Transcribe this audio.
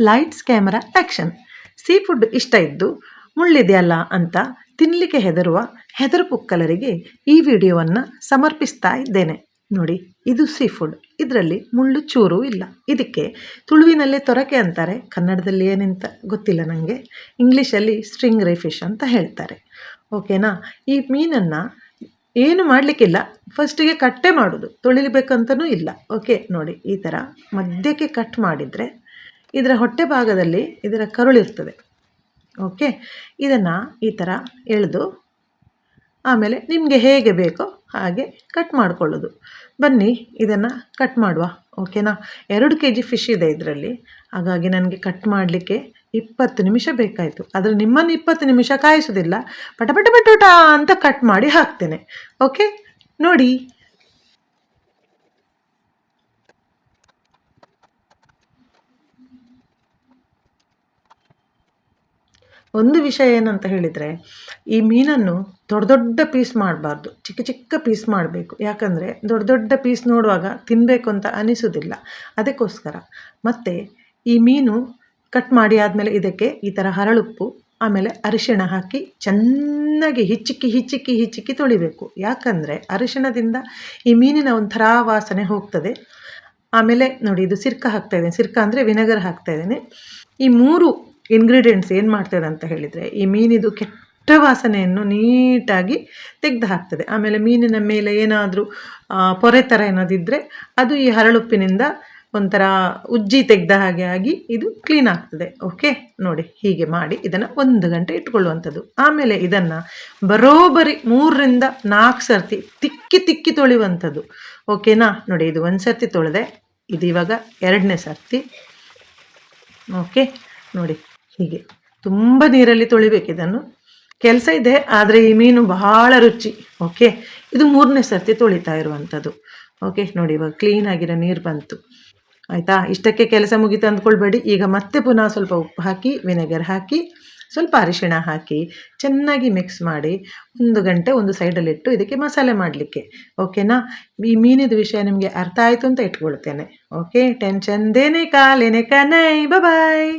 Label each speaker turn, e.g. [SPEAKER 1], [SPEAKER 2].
[SPEAKER 1] Lights camera action. Sea food ಇಷ್ಟ ಇದ್ದು, ಮುಳ್ಳಿದೆಯಲ್ಲ ಅಂತ ತಿನ್ನಲಿಕ್ಕೆ ಹೆದರುವ ಹೆದರು ಪುಕ್ಕಲರಿಗೆ ಈ ವಿಡಿಯೋವನ್ನು ಸಮರ್ಪಿಸ್ತಾ ಇದ್ದೇನೆ. ನೋಡಿ, ಇದು ಸೀ ಫುಡ್ ಇದರಲ್ಲಿ ಮುಳ್ಳು ಚೂರು ಇಲ್ಲ. ಇದಕ್ಕೆ ತುಳುವಿನಲ್ಲೇ ತೊರಕೆ ಅಂತಾರೆ ಕನ್ನಡದಲ್ಲಿ ಏನಂತ ಗೊತ್ತಿಲ್ಲ ನನಗೆ ಇಂಗ್ಲೀಷಲ್ಲಿ ಸ್ಟ್ರಿಂಗ್ ರೈ ಫಿಶ್ ಅಂತ ಹೇಳ್ತಾರೆ. ಓಕೆನಾ? ಈ ಮೀನನ್ನು ಏನು ಮಾಡಲಿಕ್ಕಿಲ್ಲ. ಫಸ್ಟಿಗೆ ಕಟ್ಟೆ ಮಾಡೋದು. ತೊಳಿಲಿಬೇಕಂತನೂ ಇಲ್ಲ. ಓಕೆ, ನೋಡಿ, ಈ ಥರ ಮಧ್ಯಕ್ಕೆ ಕಟ್ ಮಾಡಿದರೆ ಇದರ ಹೊಟ್ಟೆ ಭಾಗದಲ್ಲಿ ಇದರ ಕರುಳಿರ್ತದೆ ಓಕೆ ಇದನ್ನು ಈ ಥರ ಎಳೆದು ಆಮೇಲೆ ನಿಮಗೆ ಹೇಗೆ ಬೇಕೋ ಹಾಗೆ ಕಟ್ ಮಾಡ್ಕೊಳ್ಳೋದು. ಬನ್ನಿ ಇದನ್ನು ಕಟ್ ಮಾಡುವ. ಓಕೆನಾ ಎರಡು ಕೆ ಜಿ ಫಿಶ್ ಇದೆ ಇದರಲ್ಲಿ. ಹಾಗಾಗಿ ನನಗೆ ಕಟ್ ಮಾಡಲಿಕ್ಕೆ ಇಪ್ಪತ್ತು ನಿಮಿಷ ಬೇಕಾಯಿತು. ಆದರೆ ನಿಮ್ಮನ್ನು ಇಪ್ಪತ್ತು ನಿಮಿಷ ಕಾಯಿಸೋದಿಲ್ಲ. ಪಟ ಪಟ ಪಟೋಟ ಅಂತ ಕಟ್ ಮಾಡಿ ಹಾಕ್ತೇನೆ. ಓಕೆ ನೋಡಿ. ಒಂದು ವಿಷಯ ಏನಂತ ಹೇಳಿದರೆ, ಈ ಮೀನನ್ನು ದೊಡ್ಡ ದೊಡ್ಡ ಪೀಸ್ ಮಾಡಬಾರ್ದು, ಚಿಕ್ಕ ಚಿಕ್ಕ ಪೀಸ್ ಮಾಡಬೇಕು. ಯಾಕಂದರೆ ದೊಡ್ಡ ದೊಡ್ಡ ಪೀಸ್ ನೋಡುವಾಗ ತಿನ್ನಬೇಕು ಅಂತ ಅನಿಸೋದಿಲ್ಲ. ಅದಕ್ಕೋಸ್ಕರ. ಮತ್ತು ಈ ಮೀನು ಕಟ್ ಮಾಡಿ ಆದಮೇಲೆ ಇದಕ್ಕೆ ಈ ಥರ ಹರಳುಪ್ಪು, ಆಮೇಲೆ ಅರಿಶಿಣ ಹಾಕಿ ಚೆನ್ನಾಗಿ ಹಿಚ್ಚಿಕ್ಕಿ ಹಿಚ್ಚಿಕ್ಕಿ ಹಿಚ್ಚಿಕ್ಕಿ ತೊಳಿಬೇಕು. ಯಾಕಂದರೆ ಅರಿಶಿಣದಿಂದ ಈ ಮೀನಿನ ಒಂಥರ ವಾಸನೆ ಹೋಗ್ತದೆ. ಆಮೇಲೆ ನೋಡಿ ಇದು ಸಿರ್ಕ ಹಾಕ್ತಾ ಸಿರ್ಕ ಅಂದರೆ ವಿನೆಗರ್ ಹಾಕ್ತಾ ಇದ್ದೇನೆ. ಈ ಮೂರು ಇಂಗ್ರೀಡಿಯೆಂಟ್ಸ್ ಏನು ಮಾಡ್ತದೆ ಅಂತ ಹೇಳಿದರೆ, ಈ ಮೀನಿದು ಕೆಟ್ಟ ವಾಸನೆಯನ್ನು ನೀಟಾಗಿ ತೆಗೆದು ಹಾಕ್ತದೆ ಆಮೇಲೆ ಮೀನಿನ ಮೇಲೆ ಏನಾದರೂ ಪೊರೆ ಥರ ಏನಾದಿದ್ದರೆ ಅದು ಈ ಹರಳುಪ್ಪಿನಿಂದ ಒಂಥರ ಉಜ್ಜಿ ತೆಗೆದ ಹಾಗೆ ಆಗಿ ಇದು ಕ್ಲೀನ್ ಆಗ್ತದೆ. ಓಕೆ ನೋಡಿ, ಹೀಗೆ ಮಾಡಿ ಇದನ್ನು ಒಂದು ಗಂಟೆ ಇಟ್ಕೊಳ್ಳುವಂಥದ್ದು. ಆಮೇಲೆ ಇದನ್ನು ಬರೋಬರಿ ಮೂರರಿಂದ ನಾಲ್ಕು ಸರ್ತಿ ತಿಕ್ಕಿ ತಿಕ್ಕಿ ತೊಳೆಯುವಂಥದ್ದು. ಓಕೆನಾ ನೋಡಿ, ಇದು ಒಂದು ಸರ್ತಿ ತೊಳೆದೆ. ಇದು ಇವಾಗ ಎರಡನೇ ಸರ್ತಿ. ಓಕೆ ನೋಡಿ ಹೀಗೆ. ತುಂಬ ನೀರಲ್ಲಿ ತೊಳಿಬೇಕು ಇದನ್ನು. ಕೆಲಸ ಇದೆ, ಆದರೆ ಈ ಮೀನು ಬಹಳ ರುಚಿ, ಓಕೆ? ಇದು ಮೂರನೇ ಸರ್ತಿ ತೊಳಿತಾ ಇರುವಂಥದ್ದು, ಓಕೆ? ನೋಡಿ, ಇವಾಗ ಕ್ಲೀನಾಗಿರೋ ನೀರು ಬಂತು. ಆಯಿತಾ? ಇಷ್ಟಕ್ಕೆ ಕೆಲಸ ಮುಗಿತು ಅಂದ್ಕೊಳ್ಬೇಡಿ. ಈಗ ಮತ್ತೆ ಪುನಃ ಸ್ವಲ್ಪ ಉಪ್ಪು ಹಾಕಿ, ವಿನೆಗರ್ ಹಾಕಿ, ಸ್ವಲ್ಪ ಅರಿಶಿಣ ಹಾಕಿ, ಚೆನ್ನಾಗಿ ಮಿಕ್ಸ್ ಮಾಡಿ, ಒಂದು ಗಂಟೆ ಒಂದು ಸೈಡಲ್ಲಿಟ್ಟು ಇದಕ್ಕೆ ಮಸಾಲೆ ಮಾಡಲಿಕ್ಕೆ, ಓಕೆನಾ? ಈ ಮೀನಿದ ವಿಷಯ ನಿಮಗೆ ಅರ್ಥ ಆಯಿತು ಅಂತ ಇಟ್ಕೊಳ್ತೇನೆ, ಓಕೆ? ಟೆನ್ಷನ್ ದೇನೆ ಕಾಲೇನೆ ಕನೈ ಬಾಯ್